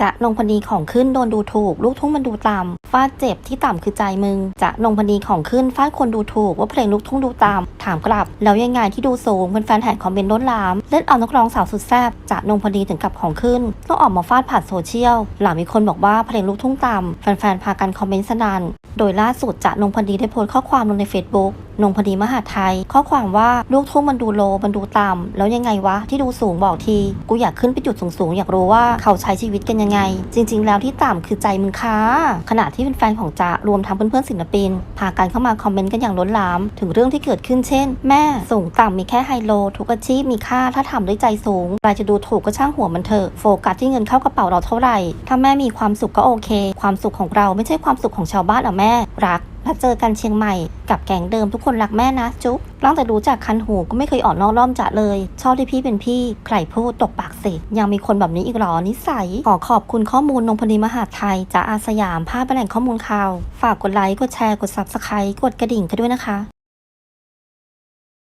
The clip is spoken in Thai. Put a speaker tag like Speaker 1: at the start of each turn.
Speaker 1: จะลงพนีของขึ้นโดนดูถูก ลูกทุ่งมันดูต่ำฟาดเจ็บที่ต่ำคือใจมึง จะลงพนีของขึ้นฟาดคนดูถูกว่าเพลงลูกทุ่งดูต่ำ ถามกลับ แล้วยังไงที่ดูสูงเป็นแฟนแห่คอมเมนต์ล้นหลาม เล่นเอานักร้องสาวสุดแซ่บจะนงพนีถึงกับของขึ้น ต้องออกมาฟาดผ่านโซเชียล หลังมีคนบอกว่าเพลงลูกทุ่งต่ำแฟนๆพากันคอมเมนต์สนั่นโดยล่าสุดจะนงพนีได้โพสต์ข้อความลงใน Facebook นงพนีมหาไทย ข้อความว่าลูกทุ่งมันดูโลมันดูต่ำแล้วยังไงวะที่ดูสูงบอกที กูอยากขึ้นไปจุดสูงๆ อยากรู้ว่าเขาใช้ชีวิตกันยังไง จริง ๆ แล้วที่ต่ำคือใจมึงคะขณะที่เป็นแฟนของจะรวมทั้งเพื่อนๆศิลปิน พากันเข้ามาคอมเมนต์กันอย่างล้นหลาม ถึงเรื่องที่เกิดขึ้นเช่นแม่สูงต่ำมีแค่ไฮโล ทุกอาชีพมีค่าถ้าทำด้วยใจสูงใครจะดูถูกก็ช่างหัวมันเถอะโฟกัสที่เงินเข้ากระเป๋าเราเท่าไหร่ ถ้าแม่มีความสุขก็โอเค ความสุขของเราไม่ใช่ความสุขของชาวบ้านอะแม่ รักแล้วเจอกันเชียงใหม่ กับแก๊งเดิมทุกคนรักแม่นะจุ๊บตั้งแต่รู้จักคันหูก็ไม่เคยอ่อนนอกร่อมจะเลย ชอบที่พี่เป็นพี่ ใครพูดตกปากเสร็จยังมีคนแบบนี้อีกหรอ นิสัย ขอขอบคุณข้อมูลนงพนีมหาไทยจากอาสยามภาพแหล่งข้อมูลข่าว ฝากกดไลค์ กดแชร์ กด subscribe กดกระดิ่งกันด้วยนะคะ